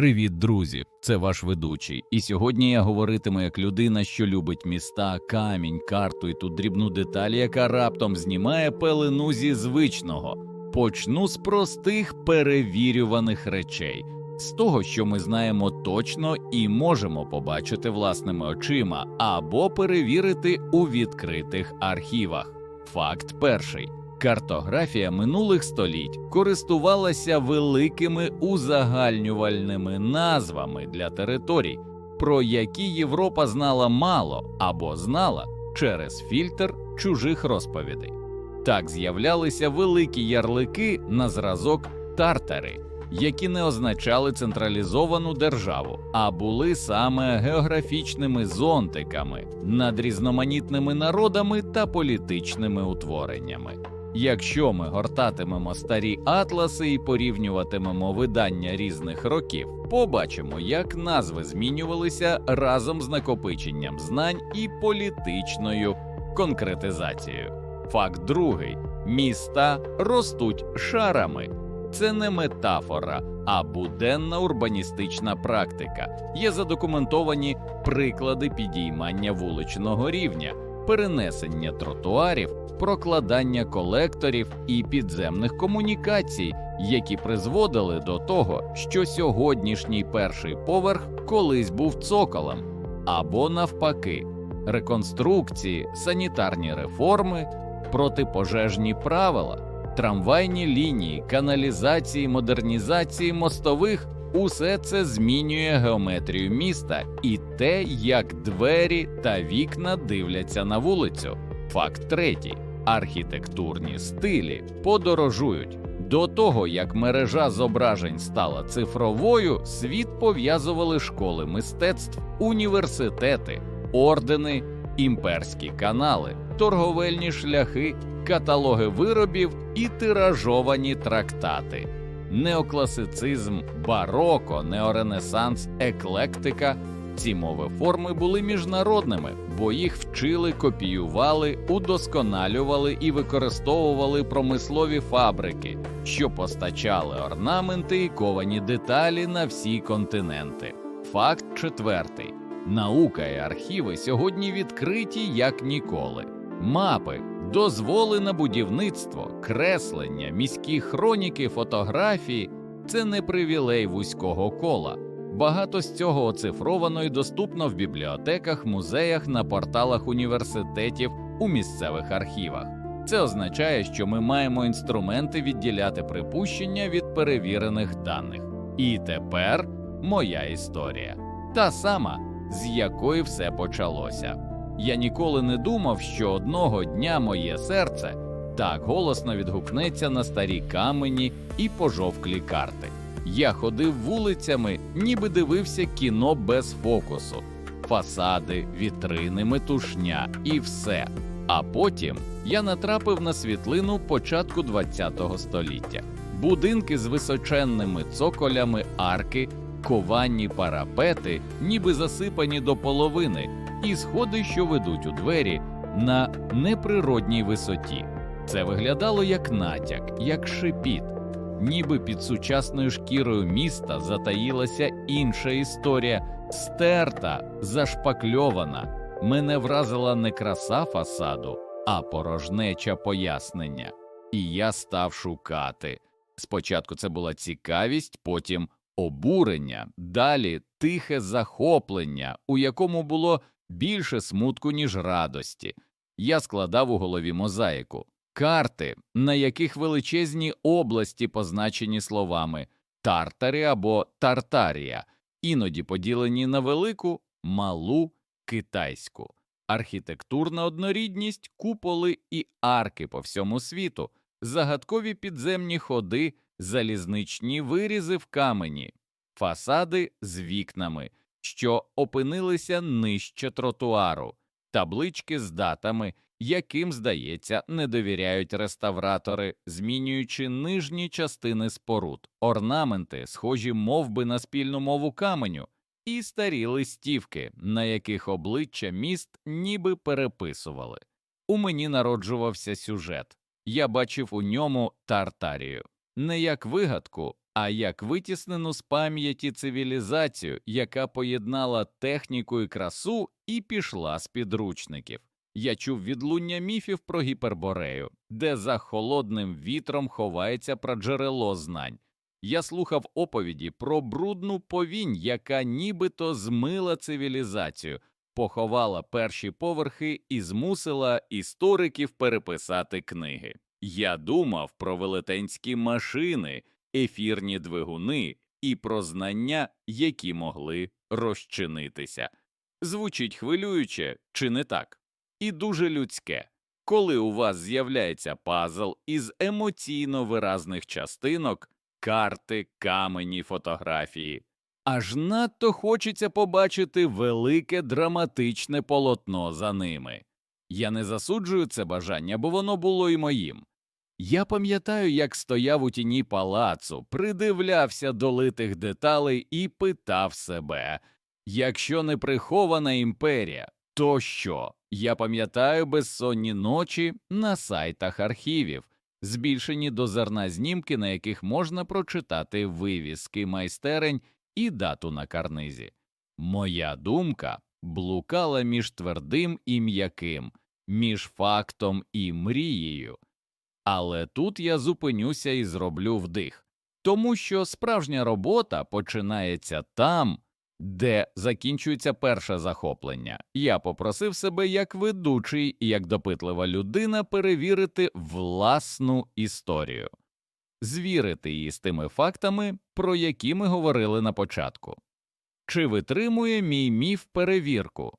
Привіт, друзі! Це ваш ведучий. І сьогодні я говоритиму як людина, що любить міста, камінь, карту і ту дрібну деталь, яка раптом знімає пелену зі звичного. Почну з простих перевірюваних речей, з того, що ми знаємо точно і можемо побачити власними очима, або перевірити у відкритих архівах. Факт перший. Картографія минулих століть користувалася великими узагальнювальними назвами для територій, про які Європа знала мало або знала через фільтр чужих розповідей. Так з'являлися великі ярлики на зразок тартари, які не означали централізовану державу, а були саме географічними зонтиками над різноманітними народами та політичними утвореннями. Якщо ми гортатимемо старі атласи і порівнюватимемо видання різних років, побачимо, як назви змінювалися разом з накопиченням знань і політичною конкретизацією. Факт другий: міста ростуть шарами. Це не метафора, а буденна урбаністична практика. Є задокументовані приклади підіймання вуличного рівня, перенесення тротуарів, прокладання колекторів і підземних комунікацій, які призводили до того, що сьогоднішній перший поверх колись був цоколем, або навпаки, реконструкції, санітарні реформи, протипожежні правила, трамвайні лінії, каналізації, модернізації мостових. Усе це змінює геометрію міста і те, як двері та вікна дивляться на вулицю. Факт третій: архітектурні стилі подорожують. До того як мережа зображень стала цифровою, світ пов'язували школи мистецтв, університети, ордени, імперські канали, торговельні шляхи, каталоги виробів і тиражовані трактати неокласицизм, бароко, неоренесанс, еклектика. Ці мови форми були міжнародними, бо їх вчили, копіювали, удосконалювали і використовували промислові фабрики, що постачали орнаменти і ковані деталі на всі континенти. Факт четвертий: наука і архіви сьогодні відкриті як ніколи. Мапи, дозволи на будівництво, креслення, міські хроніки, фотографії це не привілей вузького кола. Багато з цього оцифровано і доступно в бібліотеках, музеях, на порталах університетів, у місцевих архівах. Це означає, що ми маємо інструменти відділяти припущення від перевірених даних. І тепер моя історія, та сама, з якої все почалося. Я ніколи не думав, що одного дня моє серце так голосно відгукнеться на старі камені і пожовклі карти. Я ходив вулицями, ніби дивився кіно без фокусу, фасади, вітрини, метушня і все. А потім я натрапив на світлину початку ХХ століття, будинки з височенними цоколями, арки, ковані парапети, ніби засипані до половини, і сходи, що ведуть у двері на неприродній висоті. Це виглядало як натяк, як шипіт, ніби під сучасною шкірою міста затаїлася інша історія, стерта, зашпакльована. Мене вразила не краса фасаду, а порожнеча пояснення. І я став шукати. Спочатку це була цікавість, потім обурення, далі тихе захоплення, у якому було більше смутку, ніж радості. Я складав у голові мозаїку, карти, на яких величезні області позначені словами Тартари або Тартарія, іноді поділені на велику, малу, китайську, архітектурна однорідність, куполи і арки по всьому світу, загадкові підземні ходи, залізничні вирізи в камені, фасади з вікнами що опинилися нижче тротуару, таблички з датами, яким, здається, не довіряють реставратори, змінюючи нижні частини споруд, орнаменти, схожі мов би на спільну мову каменю, і старі листівки, на яких обличчя міст ніби переписували. У мені народжувався сюжет. Я бачив у ньому Тартарію не як вигадку, а як витіснену з пам'яті цивілізацію, яка поєднала техніку і красу і пішла з підручників. Я чув відлуння міфів про гіперборею, де за холодним вітром ховається праджерело знань. Я слухав оповіді про брудну повінь, яка нібито змила цивілізацію, поховала перші поверхи і змусила істориків переписати книги. Я думав про велетенські машини, ефірні двигуни і про знання, які могли розчинитися. Звучить хвилююче, чи не так? І дуже людське. Коли у вас з'являється пазл із емоційно виразних частинок, карти, камені, фотографії, аж надто хочеться побачити велике драматичне полотно за ними. Я не засуджую це бажання, бо воно було і моїм. Я пам'ятаю, як стояв у тіні палацу, придивлявся до литих деталей і питав себе якщо не прихована імперія, то що? Я пам'ятаю безсонні ночі на сайтах архівів, збільшені до зерна знімки, на яких можна прочитати вивіски майстерень і дату на карнизі. Моя думка блукала між твердим і м'яким, між фактом і мрією. Але тут я зупинюся і зроблю вдих, тому що справжня робота починається там, де закінчується перше захоплення. Я попросив себе як ведучий і як допитлива людина перевірити власну історію, звірити її з тими фактами, про які ми говорили на початку. Чи витримує мій міф перевірку?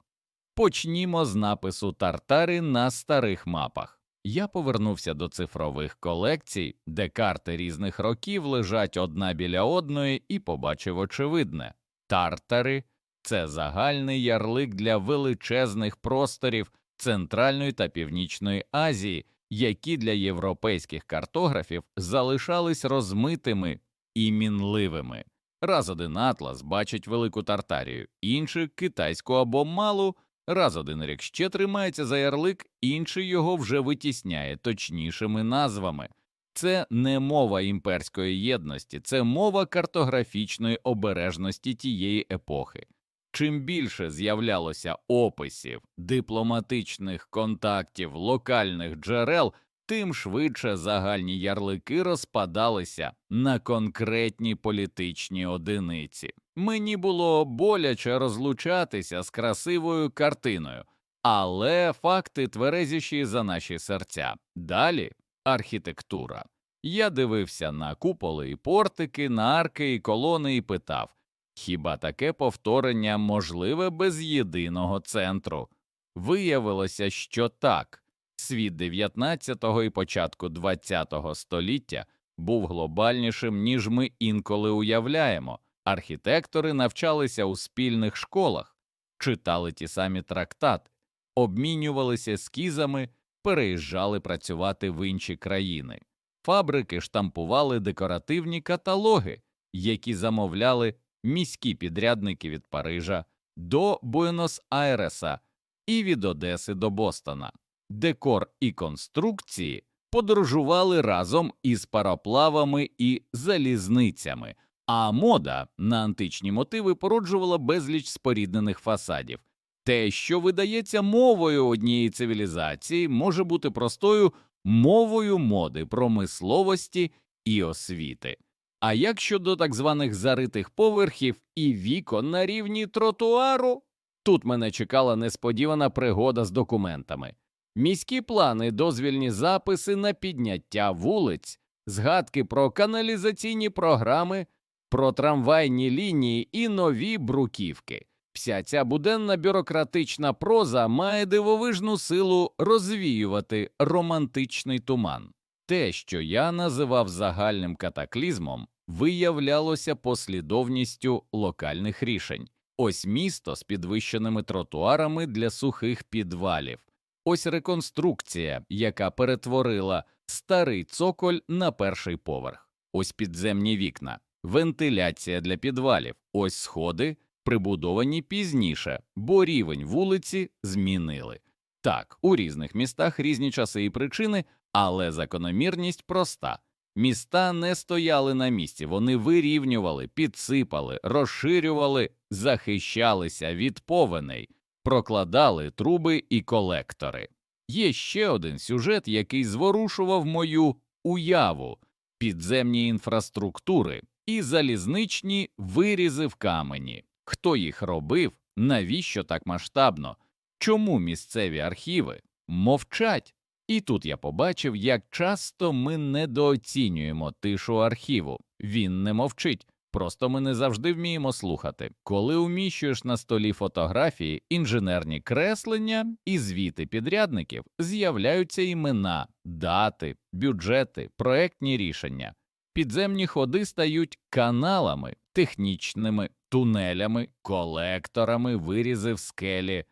Почнімо з напису тартари на старих мапах. Я повернувся до цифрових колекцій, де карти різних років лежать одна біля одної, і побачив очевидне тартари це загальний ярлик для величезних просторів Центральної та Північної Азії, які для європейських картографів залишались розмитими і мінливими. Раз один атлас бачить велику Тартарію, інший китайську або малу. Раз один рік ще тримається за ярлик, інший його вже витісняє точнішими назвами. Це не мова імперської єдності, це мова картографічної обережності тієї епохи. Чим більше з'являлося описів, дипломатичних контактів, локальних джерел, тим швидше загальні ярлики розпадалися на конкретні політичні одиниці. Мені було боляче розлучатися з красивою картиною, але факти тверезіші за наші серця. Далі архітектура. Я дивився на куполи і портики, на арки і колони і питав хіба таке повторення можливе без єдиного центру? Виявилося, що так. Світ 19-го і початку 20-го століття був глобальнішим, ніж ми інколи уявляємо. Архітектори навчалися у спільних школах, читали ті самі трактати, обмінювалися ескізами, переїжджали працювати в інші країни. Фабрики штампували декоративні каталоги, які замовляли міські підрядники від Парижа до Буенос-Айреса і від Одеси до Бостона. Декор і конструкції подорожували разом із пароплавами і залізницями, а мода на античні мотиви породжувала безліч споріднених фасадів. Те, що видається мовою однієї цивілізації, може бути простою мовою моди, промисловості і освіти. А як щодо так званих заритих поверхів і вікон на рівні тротуару, тут мене чекала несподівана пригода з документами. Міські плани, дозвільні записи на підняття вулиць, згадки про каналізаційні програми, про трамвайні лінії і нові бруківки. Вся ця буденна бюрократична проза має дивовижну силу розвіювати романтичний туман. Те, що я називав загальним катаклізмом, виявлялося послідовністю локальних рішень. Ось місто з підвищеними тротуарами для сухих підвалів, ось реконструкція, яка перетворила старий цоколь на перший поверх, ось підземні вікна, вентиляція для підвалів, ось сходи, прибудовані пізніше, бо рівень вулиці змінили. Так, у різних містах різні часи і причини, але закономірність проста. Міста не стояли на місці, вони вирівнювали, підсипали, розширювали, захищалися від повеней, прокладали труби і колектори. Є ще один сюжет, який зворушував мою уяву підземні інфраструктури і залізничні вирізи в камені. Хто їх робив? Навіщо так масштабно? Чому місцеві архіви мовчать? І тут я побачив, як часто ми недооцінюємо тишу архіву. Він не мовчить, просто ми не завжди вміємо слухати. Коли уміщуєш на столі фотографії, інженерні креслення і звіти підрядників, з'являються імена, дати, бюджети, проектні рішення. Підземні ходи стають каналами, технічними, тунелями, колекторами, вирізи в скелі,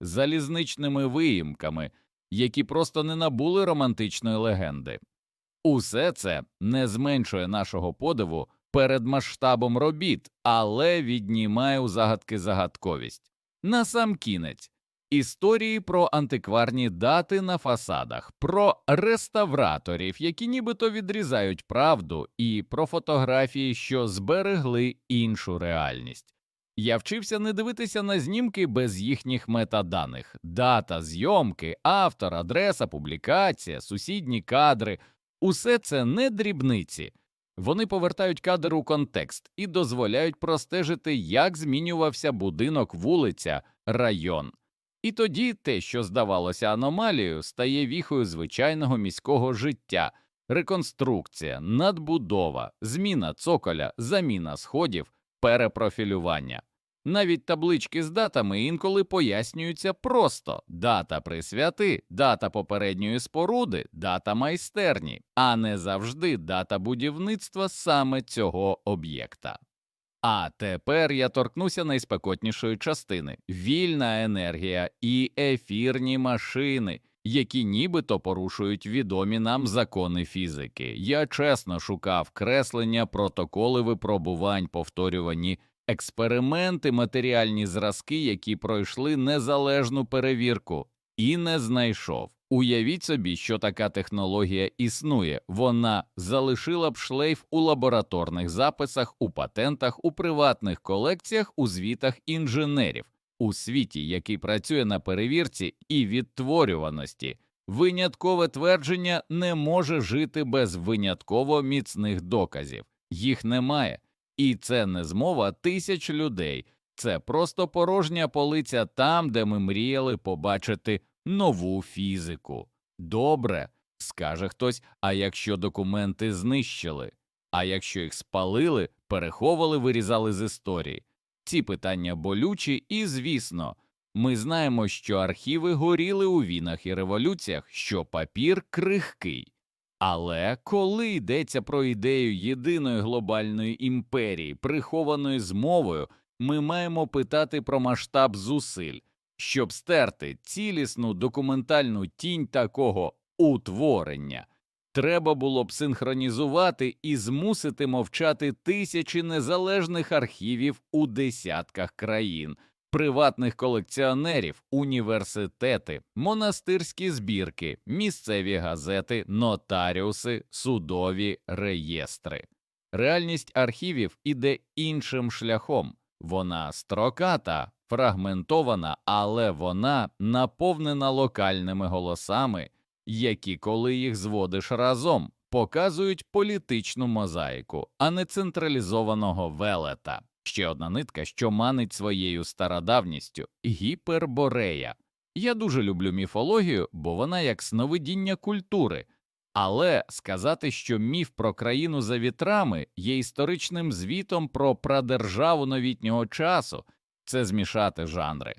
залізничними виїмками, які просто не набули романтичної легенди. Усе це не зменшує нашого подиву перед масштабом робіт, але віднімає у загадки загадковість. Насамкінець історії про антикварні дати на фасадах, про реставраторів, які нібито відрізають правду, і про фотографії, що зберегли іншу реальність. Я вчився не дивитися на знімки без їхніх метаданих дата, зйомки, автор, адреса, публікація, сусідні кадри усе це не дрібниці. Вони повертають кадр у контекст і дозволяють простежити, як змінювався будинок, вулиця, район. І тоді те, що здавалося аномалією, стає віхою звичайного міського життя, реконструкція, надбудова, зміна цоколя, заміна сходів, перепрофілювання. Навіть таблички з датами інколи пояснюються просто дата присвяти, дата попередньої споруди, дата майстерні, а не завжди дата будівництва саме цього об'єкта. А тепер я торкнуся найспекотнішої частини вільна енергія і ефірні машини, які нібито порушують відомі нам закони фізики. Я чесно шукав креслення, протоколи випробувань, повторювані експерименти, матеріальні зразки, які пройшли незалежну перевірку, і не знайшов. Уявіть собі, що така технологія існує, вона залишила б шлейф у лабораторних записах, у патентах, у приватних колекціях, у звітах інженерів, у світі, який працює на перевірці і відтворюваності. Виняткове твердження не може жити без винятково міцних доказів, їх немає. І це не змова тисяч людей, це просто порожня полиця там, де ми мріяли побачити нову фізику. Добре, скаже хтось, а якщо документи знищили, а якщо їх спалили, переховували, вирізали з історії. Ці питання болючі, і, звісно, ми знаємо, що архіви горіли у війнах і революціях, що папір крихкий. Але коли йдеться про ідею єдиної глобальної імперії, прихованої змовою, ми маємо питати про масштаб зусиль, щоб стерти цілісну документальну тінь такого утворення. Треба було б синхронізувати і змусити мовчати тисячі незалежних архівів у десятках країн, приватних колекціонерів, університети, монастирські збірки, місцеві газети, нотаріуси, судові реєстри. Реальність архівів іде іншим шляхом. Вона строката, фрагментована, але вона наповнена локальними голосами, які, коли їх зводиш разом, показують політичну мозаїку, а не централізованого велета. Ще одна нитка, що манить своєю стародавністю гіперборея. Я дуже люблю міфологію, бо вона як сновидіння культури, але сказати, що міф про країну за вітрами є історичним звітом про прадержаву новітнього часу, це змішати жанри.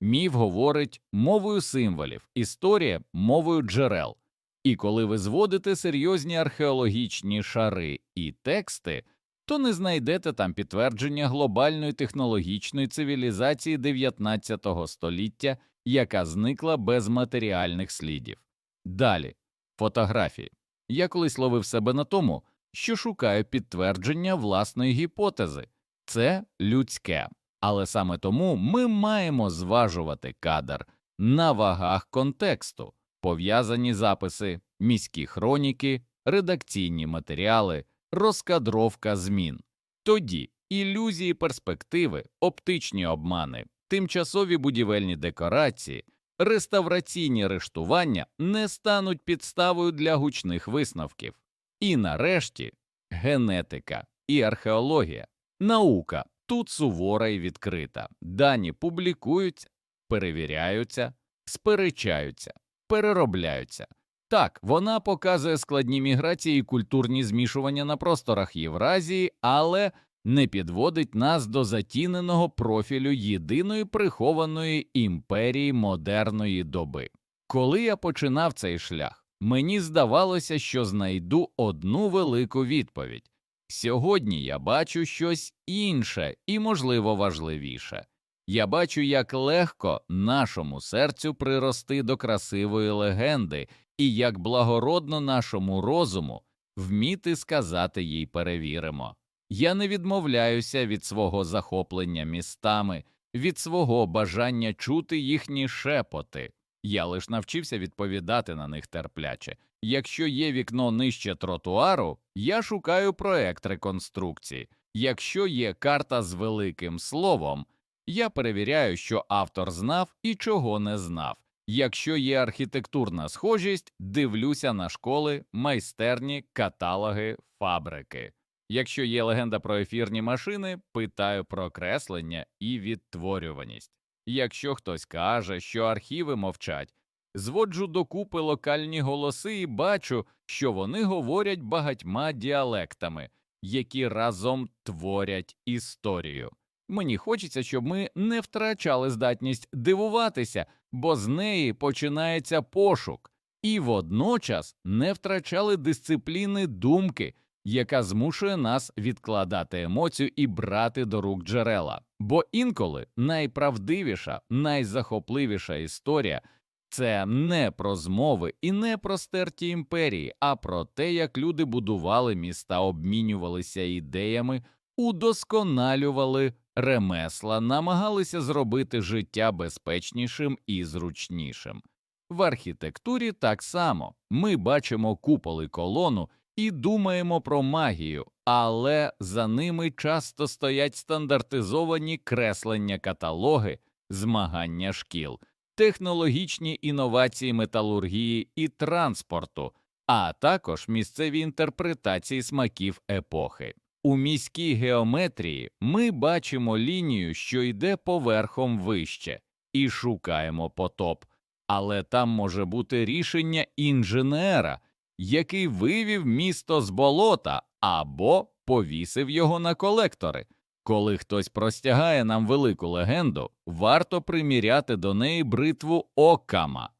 Міф говорить мовою символів, історія мовою джерел. І коли ви зводите серйозні археологічні шари і тексти, то не знайдете там підтвердження глобальної технологічної цивілізації 19 століття, яка зникла без матеріальних слідів. Далі фотографії. Я колись ловив себе на тому, що шукаю підтвердження власної гіпотези це людське, але саме тому ми маємо зважувати кадр на вагах контексту, пов'язані записи, міські хроніки, редакційні матеріали, розкадровка змін. Тоді ілюзії перспективи, оптичні обмани, тимчасові будівельні декорації, реставраційні рештування не стануть підставою для гучних висновків. І нарешті генетика і археологія. Наука тут сувора і відкрита. Дані публікуються, перевіряються, сперечаються, переробляються. Так, вона показує складні міграції і культурні змішування на просторах Євразії, але не підводить нас до затіненого профілю єдиної прихованої імперії модерної доби. Коли я починав цей шлях, мені здавалося, що знайду одну велику відповідь. Сьогодні я бачу щось інше і, можливо, важливіше. Я бачу, як легко нашому серцю прирости до красивої легенди, і як благородно нашому розуму вміти сказати їй перевіримо. Я не відмовляюся від свого захоплення містами, від свого бажання чути їхні шепоти. Я лиш навчився відповідати на них терпляче. Якщо є вікно нижче тротуару, я шукаю проект реконструкції. Якщо є карта з великим словом, я перевіряю, що автор знав і чого не знав. Якщо є архітектурна схожість, дивлюся на школи, майстерні, каталоги, фабрики. Якщо є легенда про ефірні машини, питаю про креслення і відтворюваність. Якщо хтось каже, що архіви мовчать, зводжу докупи локальні голоси і бачу, що вони говорять багатьма діалектами, які разом творять історію. Мені хочеться, щоб ми не втрачали здатність дивуватися, бо з неї починається пошук, і водночас не втрачали дисципліни думки, яка змушує нас відкладати емоцію і брати до рук джерела. Бо інколи найправдивіша, найзахопливіша історія це не про змови і не про стерті імперії, а про те, як люди будували міста, обмінювалися ідеями, удосконалювали ремесла, намагалися зробити життя безпечнішим і зручнішим. В архітектурі так само ми бачимо куполи колону і думаємо про магію, але за ними часто стоять стандартизовані креслення каталоги, змагання шкіл, технологічні інновації металургії і транспорту, а також місцеві інтерпретації смаків епохи. У міській геометрії ми бачимо лінію, що йде поверхом вище, і шукаємо потоп, але там може бути рішення інженера, який вивів місто з болота або повісив його на колектори. Коли хтось простягає нам велику легенду, варто приміряти до неї бритву окама.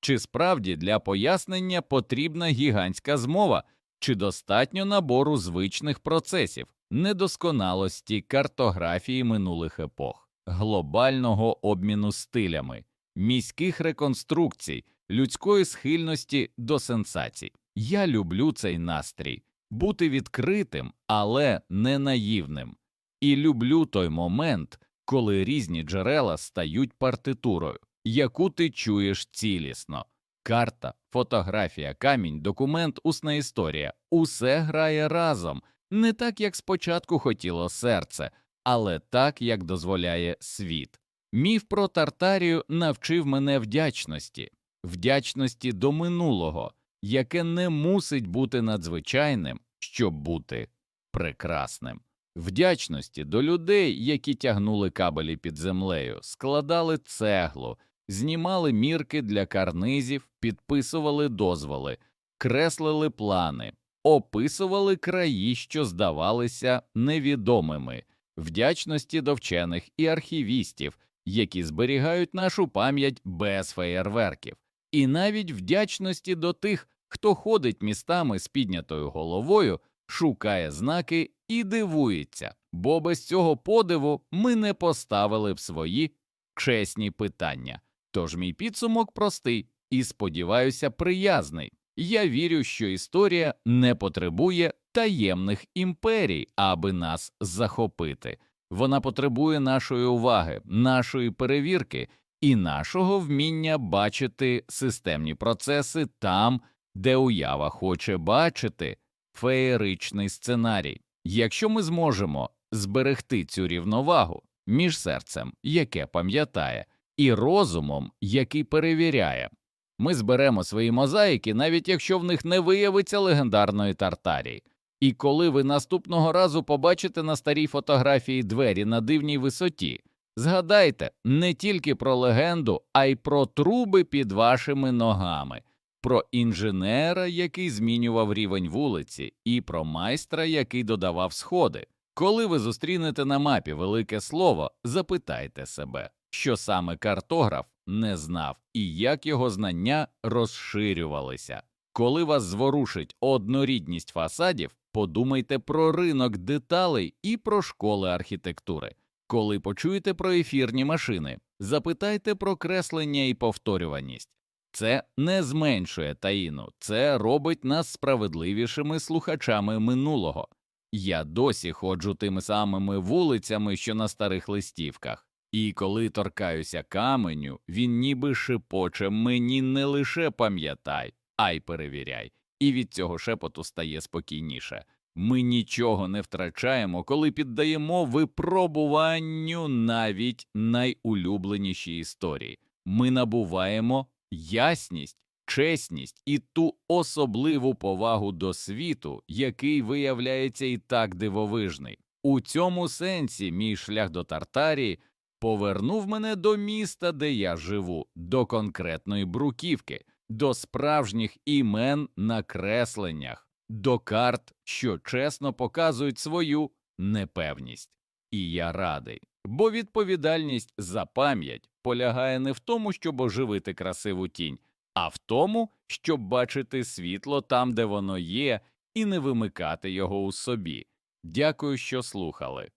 Чи справді для пояснення потрібна гігантська змова, чи достатньо набору звичних процесів, недосконалості картографії минулих епох, глобального обміну стилями, міських реконструкцій, людської схильності до сенсацій? Я люблю цей настрій бути відкритим, але не наївним, і люблю той момент, коли різні джерела стають партитурою, яку ти чуєш цілісно. Карта, фотографія, камінь, документ, усна історія. Усе грає разом, не так, як спочатку хотіло серце, але так, як дозволяє світ. Міф про Тартарію навчив мене вдячності, вдячності до минулого, яке не мусить бути надзвичайним, щоб бути прекрасним, вдячності до людей, які тягнули кабелі під землею, складали цеглу, знімали мірки для карнизів, підписували дозволи, креслили плани, описували краї, що здавалися невідомими, вдячності до вчених і архівістів, які зберігають нашу пам'ять без феєрверків, і навіть вдячності до тих, хто ходить містами з піднятою головою, шукає знаки і дивується, бо без цього подиву ми не поставили б свої чесні питання. Тож мій підсумок простий і, сподіваюся, приязний. Я вірю, що історія не потребує таємних імперій, аби нас захопити. Вона потребує нашої уваги, нашої перевірки і нашого вміння бачити системні процеси там, де уява хоче бачити феєричний сценарій. Якщо ми зможемо зберегти цю рівновагу між серцем, яке пам'ятає, і розумом, який перевіряє, ми зберемо свої мозаїки, навіть якщо в них не виявиться легендарної тартарії. І коли ви наступного разу побачите на старій фотографії двері на дивній висоті, згадайте не тільки про легенду, а й про труби під вашими ногами, про інженера, який змінював рівень вулиці, і про майстра, який додавав сходи. Коли ви зустрінете на мапі велике слово, запитайте себе, що саме картограф не знав і як його знання розширювалися. Коли вас зворушить однорідність фасадів, подумайте про ринок деталей і про школи архітектури. Коли почуєте про ефірні машини, запитайте про креслення і повторюваність. Це не зменшує таїну, це робить нас справедливішими слухачами минулого. Я досі ходжу тими самими вулицями, що на старих листівках, і коли торкаюся каменю, він ніби шепоче мені не лише пам'ятай, а й перевіряй, і від цього шепоту стає спокійніше. Ми нічого не втрачаємо, коли піддаємо випробуванню навіть найулюбленіші історії. Ми набуваємо ясність, чесність і ту особливу повагу до світу, який виявляється і так дивовижний. У цьому сенсі мій шлях до Тартарії повернув мене до міста, де я живу, до конкретної бруківки, до справжніх імен на кресленнях, до карт, що чесно показують свою непевність. І я радий, бо відповідальність за пам'ять полягає не в тому, щоб оживити красиву тінь, а в тому, щоб бачити світло там, де воно є, і не вимикати його у собі. Дякую, що слухали.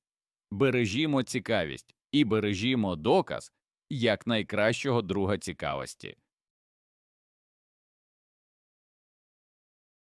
Бережімо цікавість і бережімо доказ як найкращого друга цікавості.